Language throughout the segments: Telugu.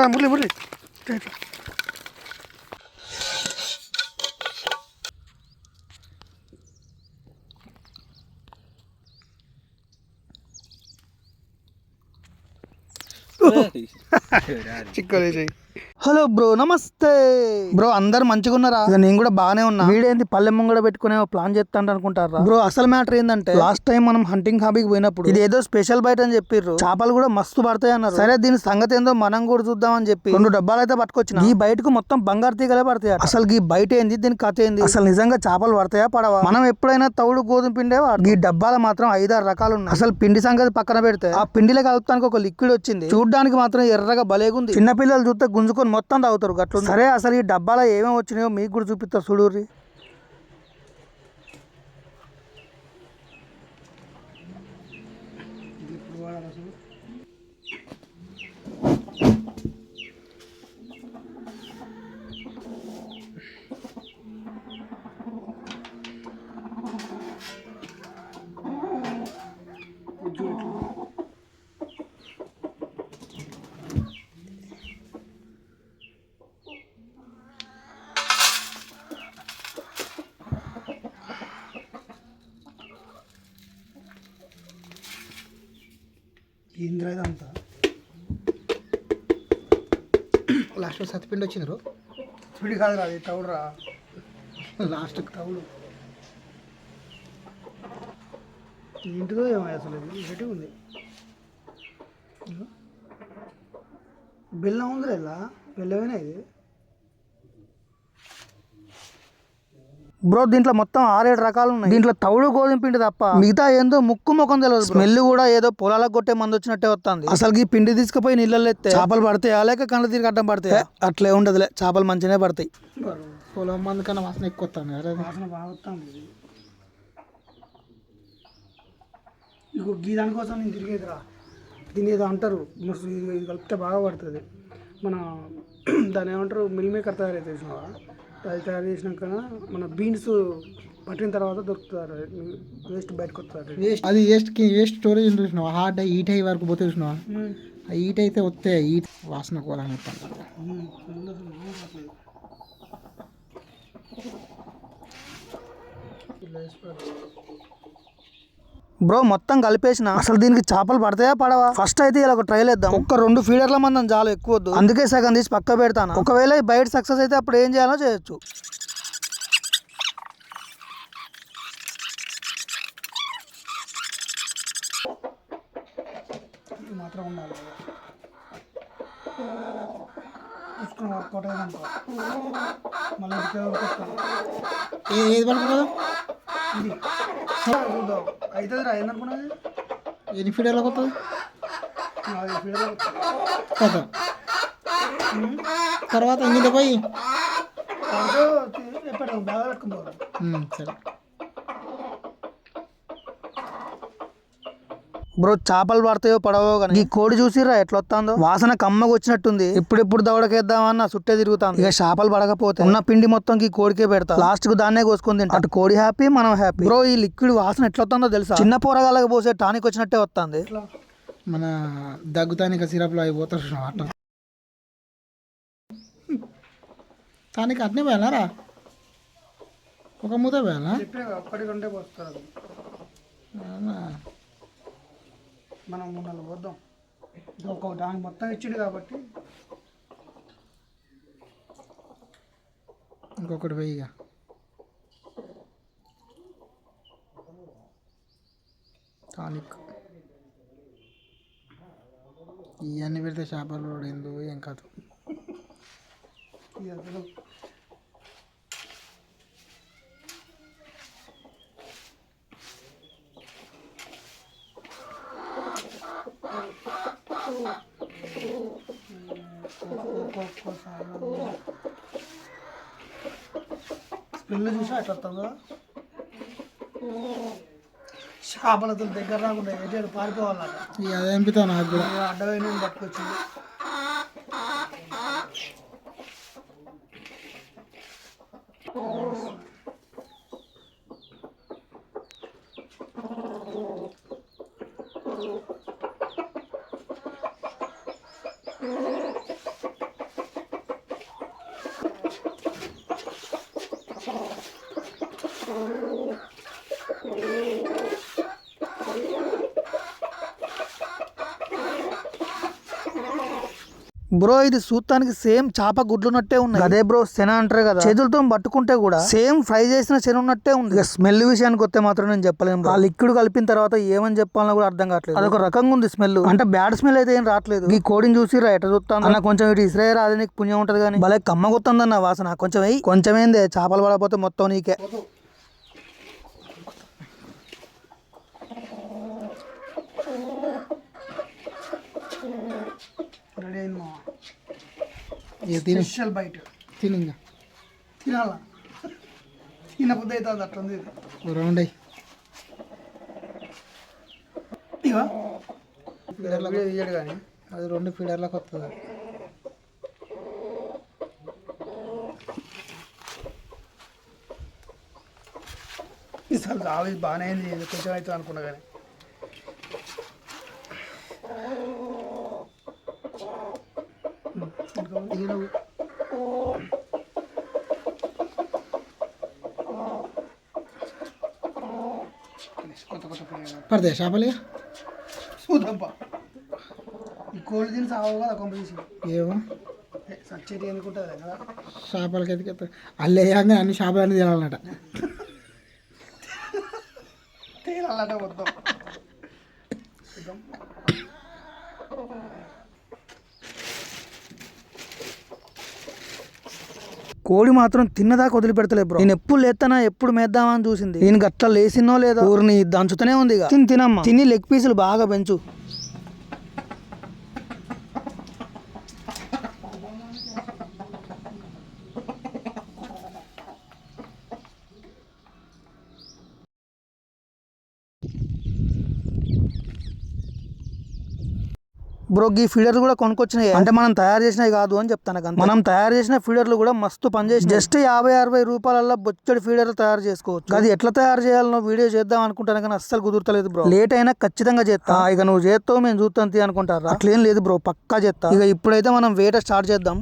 రా మురళి మురళి ఇట్లా, ఇట్లా. హలో బ్రో నమస్తే. బ్రో అందరు మంచిగా ఉన్నారా నేను కూడా బాగానే ఉన్నా. వీడేంది పల్లె ముంగడ పెట్టుకునే ప్లాన్ చేస్తాను అనుకుంటారా? బ్రో అసలు మ్యాటర్ ఏంటంటే లాస్ట్ టైం మనం హంటింగ్ హాబీకి పోయినప్పుడు ఇది ఏదో స్పెషల్ బయట అని చెప్పిర్రు. చేపలు కూడా మస్తు పడతాయి అన్నారు. సరే దీని సంగతి ఏందో మనం కూడా చూద్దాం అని చెప్పి. రెండు డబ్బాలు అయితే పట్టుకొచ్చిన. ఈ బయటకు మొత్తం బంగారు తీగలే పడతాయి అసలు ఈ బయట ఏంది దీని కథ ఏంది? అసలు నిజంగా చేపలు పడతాయా పడవా? మనం ఎప్పుడైనా తౌడు గోధుమ పిండే వాడు ఈ డబ్బాలు మాత్రం ఐదారు రకాలు ఉన్నాయి. అసలు పిండి సంగతి పక్కన పెడితే ఆ పిండిలో కలుపుతానికి ఒక లిక్విడ్ వచ్చింది. చూడడానికి మాత్రం ఎర్రగా భలేగుంది చిన్న పిల్లలు చూస్తే గుంజుకొని మొత్తం తాగుతారు గట్లు సరే అసలు ఈ డబ్బాలో ఏమేమి వచ్చినాయో మీకు కూడా చూపిస్తా చూడుర్రి. ఇంద్ర ఇదంతా లాస్ట్లో సత్తిపిండి వచ్చినారు. పిడి కాదు రా తౌడు రా. లాస్ట్ తౌడు ఏంటిదో ఏమో అసలు ఇది ఉంది. బెల్లం ఉంది ఇలా బెల్లమేనా ఇది? బ్రో దీంట్లో మొత్తం ఆరేడు రకాలు ఉన్నాయి. దీంట్లో తౌడు గోధుమ పిండి తప్ప మిగతా ఏందో ముక్కు ముఖం తెలియదు స్మెల్ కూడా ఏదో పొలాలకు కొట్టే మంది వచ్చినట్టే వస్తుంది. అసలు ఈ పిండి తీసుకుపోయి నీళ్ళల్లో ఎత్తే చేపలు పడతాయా లేక కళ్ళు తిరిగి అడ్డం పడతాయా? అట్లే ఉండదులే. చేపలు మంచిగానే పడతాయి. పొలం మంది కన్నా వాసన ఎక్కువ వాసన బాగా వస్తుంది. ఇగో గీ దానికోసం నేను తిరిగేదిరా దీన్ని ఏదో అంటారు. ఇది కలిపితే బాగా పడుతుంది. మన దాన్ని ఏమంటారు? మిల్ మేకర్ తయారు అయితే చూసినావా? అది తయారు చేసినాక మన బీన్స్ పట్టిన తర్వాత దొరుకుతారు. వేస్ట్ బయటకు వస్తారు. వేస్ట్. అది వేస్ట్ వేస్ట్ స్టోరేజ్ చూసినావా? హార్డ్ హీట్ అయ్యే వరకు పోతే చూసినావా? ఆ హీట్ అయితే వస్తే హీట్ వాసన కోలని బ్రో మొత్తం కలిపేసిన. అసలు దీనికి చేపలు పడతాయా పడవా? ఫస్ట్ అయితే ఇలా ఒక ట్రైల్ వేద్దాం ఒక్క రెండు ఫీడర్ల మందం చాలా ఎక్కువ వద్దు. అందుకే సగం తీసి పక్క పెడతాను? ఒకవేళ ఈ బయట సక్సెస్ అయితే అప్పుడు ఏం చేయాలో చేయొచ్చు. మాత్రం ఉండాలి. చూసుకుని వర్కౌట్ అయ్యాక మళ్ళీ ఏది పడుతుంది ఇది. చూద్దాం అవుతుంది? రా ఏందనుకున్నది ఎన్ని ఫీడర్లకు వస్తుంది నాలుగు ఫీడర్లు కదా తర్వాత ఇంగిత పోయి? బాగా సరే. బ్రో చేపలు పడతాయో పడవో కానీ ఈ కోడి చూసిరా ఎట్లా వస్తుందో వాసన కమ్మగా వచ్చినట్టుంది ఇప్పుడిప్పుడు దవడకేద్దామన్న సుట్టే తిరుగుతాను ఇక చేపలు పడకపోతే ఉన్న పిండి మొత్తం ఈ కోడికే పెడతా. లాస్ట్కు దాన్నే కోసుకొని తింటా. అటు కోడి హ్యాపీ మనం హ్యాపీ. బ్రో ఈ లిక్విడ్ వాసన ఎట్లా వస్తుందో తెలుసా? చిన్న పోరగాళ్ళకి పోసే టానిక్ వచ్చినట్టే వస్తుంది మన దగ్గుతానిక సిరప్లో అయిపోతారు అట్లా. దానికి అట్నే పోయాలారా? ఒక మూత పోస్తారు. అవునా? మనం మూడు నాలుగు వద్దాం ఒక దానికి మొత్తం ఇచ్చిండు కాబట్టి. ఇంకొకటి ఇక. టానిక్. ఇవన్నీ పెడితే చేపలు ఏందో ఏం కాదు. ఇది అసలు స్మెల్ చూసి అట్లా వస్తుందో చేపలతో దగ్గర రాకుండా ఎటు పారిపోవాలట ఇక అదే అనిపిస్తావు నాకు కూడా. అడ్డమైన పట్టుకొచ్చింది. బ్రో ఇది చూస్తానికి సేమ్ చేప గుడ్లున్నట్టే ఉంది అదే బ్రో శన అంటారు కదా. చేతులతో పట్టుకుంటే కూడా సేమ్ ఫ్రై చేసిన శన ఉన్నట్టే ఉంది. స్మెల్ విషయానికి వస్తే మాత్రం నేను చెప్పలేను. ఆ లిక్విడ్ కలిపిన తర్వాత ఏమని చెప్పాలో కూడా అర్థం కావట్లేదు. అదొక రకంగా ఉంది స్మెల్. అంటే బ్యాడ్ స్మెల్ అయితే ఏం రావట్లేదు. ఈ కోడిని చూసి ఎట చూస్తాను అన్న కొంచెం ఇటు ఇస్రే రాదు నీకు పుణ్యం ఉంటది కానీ. భలే కమ్మ కొత్తందన్న వాసన. కొంచెం కొంచెం ఏంది చేపలు పడకపోతే మొత్తం నీకే. రెడీ అయింది మా స్పెషల్ బైట్. తిని ఇంకా. తినాలా? తినబుద్ధి అవుతుంది అట్లా ఉంది రౌండ్ అయ్యి. వీడియో తీయడు కానీ. అది రెండు ఫీడర్లకు వస్తుంది. ఈసారి రావి బాగానే అయింది కొంచెం అవుతుంది అనుకున్నా కానీ. పిల్లలు పడతాయి చేపలు? చూద్దాంపా. ఈ కోళ్ళు తిని సాగు కదా కొంపదీసి ఏమో. సచ్చేటి ఎందుకుంటుంది కదా. చేపలకి అల్లేయంగా అన్ని చేపలు అన్ని తినాలన్నట. తేలాలట మొత్తం. కోడి మాత్రం తిన్నదాకా వదిలిపెడతలే బ్రో. నేను ఎప్పుడు లేస్తానా ఎప్పుడు మేద్దామా అని చూసింది. నేను గట్ల లేసినో లేదో ఊరిని దంచుతూనే ఉంది. తిని తినమ్మా. తిని లెగ్ పీసులు బాగా పెంచు. బ్రో ఈ ఫీడర్లు కూడా కొనుక్కొచ్చినాయి. అంటే మనం తయారు చేసినవి కాదు అని చెప్తాను కదా మనం తయారు చేసిన ఫీడర్లు కూడా మస్తు పనిచేసి జస్ట్ యాభై అరవై రూపాయలలో బొచ్చడి ఫీడర్లు తయారు చేసుకోవచ్చు. అది ఎట్లా తయారు చేయాలనో వీడియో చేద్దాం అనుకుంటాను కానీ అస్సలు కుదురుతలేదు బ్రో లేట్ అయినా ఖచ్చితంగా చేస్తా. ఇక నువ్వు చేస్తావు మేము చూస్తాం అనుకుంటారా? అట్లేం లేదు బ్రో పక్కా చేస్తా. ఇక ఇప్పుడైతే మనం వేట స్టార్ట్ చేద్దాం.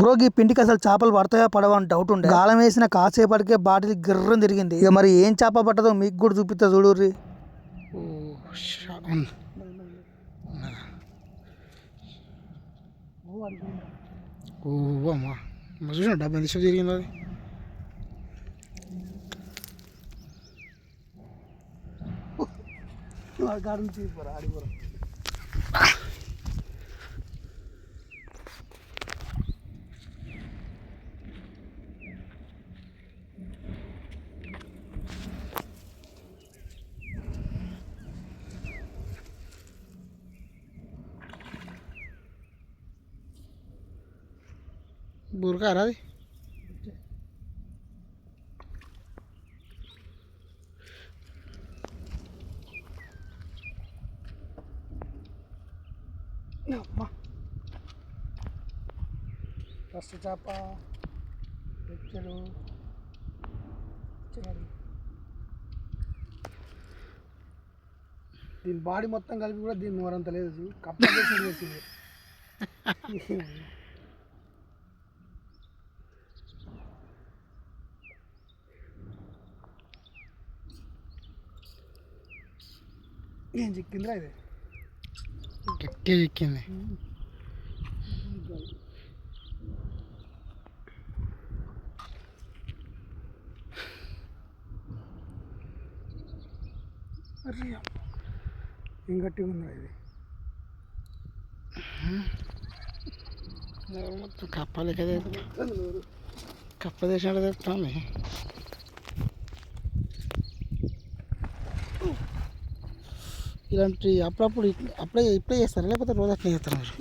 బ్రోకి పిండికి అసలు చేపలు పడతాయా పడవా అని డౌట్ ఉండే. గాలం వేసిన కాసేపటికే బాటిల్ గిర్రం తిరిగింది. ఇక మరి ఏం చేప పట్టదో మీకు కూడా చూపిస్తా చూడుర్రి. చూసిన డబ్బు సేపు తిరిగింది అది? బురకారా అది ఫస్ట్ చేప పెచ్చలు దీని బాడీ మొత్తం కలిపి కూడా దీని నోరంత లేదు. కప్ప చేసింది ఏం చిక్కిందిరా ఇది? గట్టిగా చిక్కింది. ఏం గట్టిగా ఉందా ఇది? మొత్తం కప్పలే కదా కప్ప చేసినట్టు చెప్తాను ఇలాంటి అప్పుడప్పుడు అప్పుడే ఇప్పుడే చేస్తారా? లేకపోతే రోజు అట్లా చేస్తారా మీరు?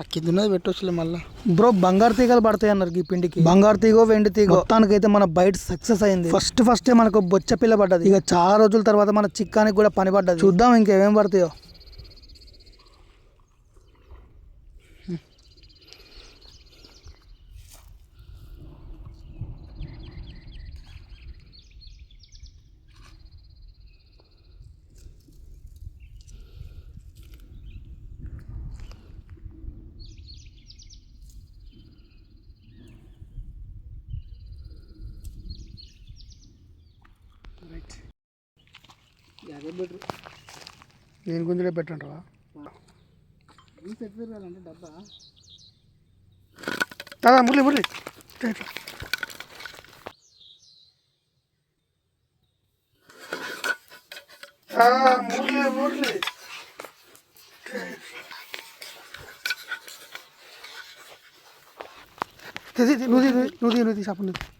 ఆ కింద ఉన్నది పెట్టవచ్చులే మళ్ళీ. బ్రో బంగారు తీగలు పడతాయి అన్నారు ఈ పిండికి. బంగారు తీగో వెండి తీగో. మొత్తానికి అయితే మన బయట సక్సెస్ అయింది. ఫస్ట్ ఫస్ట్ మనకు బొచ్చ పిల్ల పడ్డది. ఇక చాలా రోజుల తర్వాత మన చిక్కానికి కూడా పని పడ్డది. చూద్దాం ఇంకేమేం పడతాయో. దేని గుంజలే పెట్టంటావా డబ్బా. దాదా మురళి మురళి. ఇట్లా. ఆ, మురళి మురళి. తీ, తీ, తీ,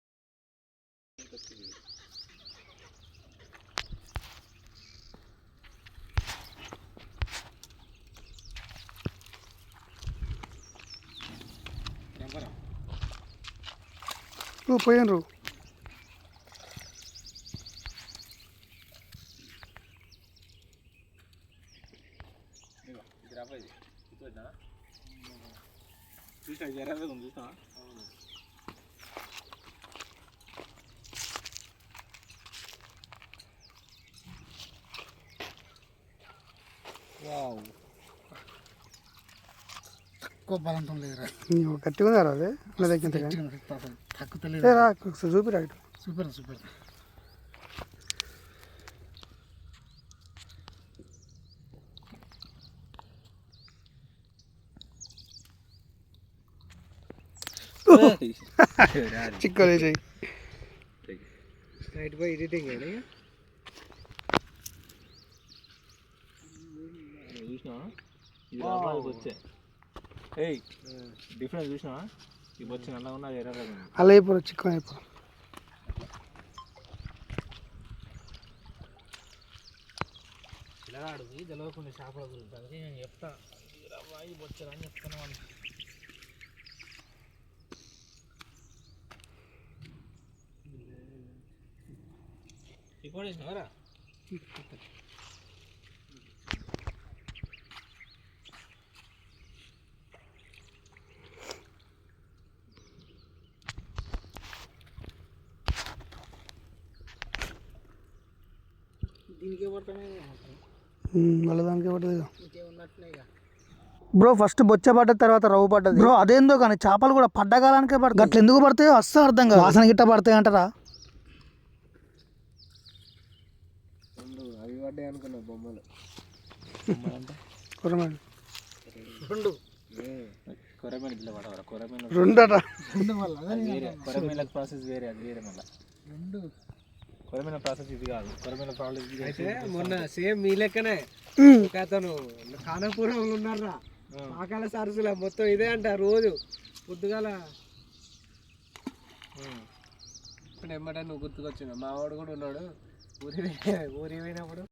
తీ. తీరా తీరా తీరా చూసా పోయాను ఎక్కువ బలంతం లేదురా గట్టిగా ఉందా అదే? నా దగ్గర. తక్కువ చూపిరా ఇటు. సూపర్ సూపర్ చిక్కలే చెయ్యి నైట్ పోయి ఎడిటింగ్ ఇది ఏయ్ డిఫరెన్స్ చూసినావా? ఇది వచ్చి నల్లగా ఉన్నది ఎర్రగా ఉంది అలా అయిపోరు చిక్కన్ అయిపోరు పిల్లగాడు తెలియకుండా చేపల గురించి. అందుకే నేను చెప్తా. ఇది వచ్చారా అని చెప్తాను వానికి. రికార్డ్ చేసినావరా దీనికి పడుతున్నాయి మళ్ళీ దానికి పడ్డది బ్రో ఫస్ట్ బొచ్చ పడ్డ తర్వాత రవ్వు పడ్డది. బ్రో అదేందో కానీ చేపలు కూడా పడ్డగాలానికే పడతాయి. అట్లా ఎందుకు పడతాయో అస్సలు అర్థం కాదు. వాసన గిట్ట పడతాయి అంటారా? అవి పడ్డాయి అనుకున్నా బొమ్మలు. రెండు. పడవరా? రెండట. రెండు ప్రాసెస్ వేరే అది వేరే మళ్ళీ. రెండు. కొరమైన ప్రాసెస్ ఇది కాదు. కొరమైన ప్రాసెస్ ఇది అయితే మొన్న సేమ్ మీ లెక్కనే ఒక అతను ఖానాపురంలో ఉన్నారా పాకాల సరస్సుల మొత్తం ఇదే అంట రోజు. పొద్దుగాల ఇప్పుడు ఎమ్మటే నువ్వు గుర్తుకొచ్చిన మా వాడు కూడా ఉన్నాడు. ఊరి ఊరి పోయినప్పుడు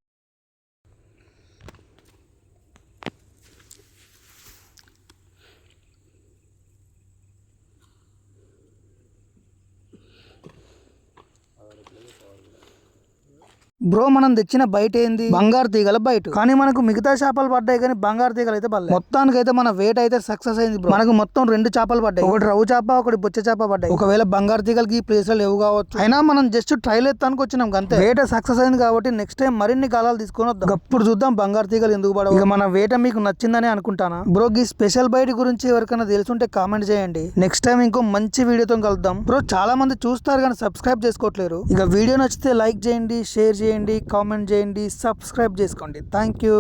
బ్రో మనం తెచ్చిన బయట ఏంది? బంగారు తీగల బయట. కానీ మనకు మిగతా చేపలు పడ్డాయి కానీ బంగారు తీగలు అయితే పడలేదు మొత్తానికి అయితే మన వేట అయితే సక్సెస్ అయింది బ్రో. మనకు మొత్తం రెండు చేపలు పడ్డాయి. ఒకటి రవ్వు చేప ఒకటి బొచ్చ చేప పడ్డాయి. ఒకవేళ బంగారు తీగలకి ఈ ప్లేస్లో లేవు కావచ్చు. అయినా మనం జస్ట్ ట్రైల్ ఎత్తానికి వచ్చినాం అంతే. వేట సక్సెస్ అయింది కాబట్టి నెక్స్ట్ టైం మరిన్ని గాలాలు తీసుకొని వద్దాం. అప్పుడు చూద్దాం బంగారు తీగలు ఎందుకు పడవు. ఇక మన వేట మీకు నచ్చిందని అనుకుంటానా? బ్రో ఈ స్పెషల్ బయట గురించి ఎవరికైనా తెలుసుంటే కామెంట్ చేయండి. నెక్స్ట్ టైం ఇంకో మంచి వీడియోతో కలుద్దాం. బ్రో చాలా మంది చూస్తారు కానీ సబ్స్క్రైబ్ చేసుకోవట్లేరు. ఇక వీడియో నచ్చితే లైక్ చేయండి షేర్ చేయండి కామెంట్ చేయండి సబ్స్క్రైబ్ చేసుకోండి. Thank you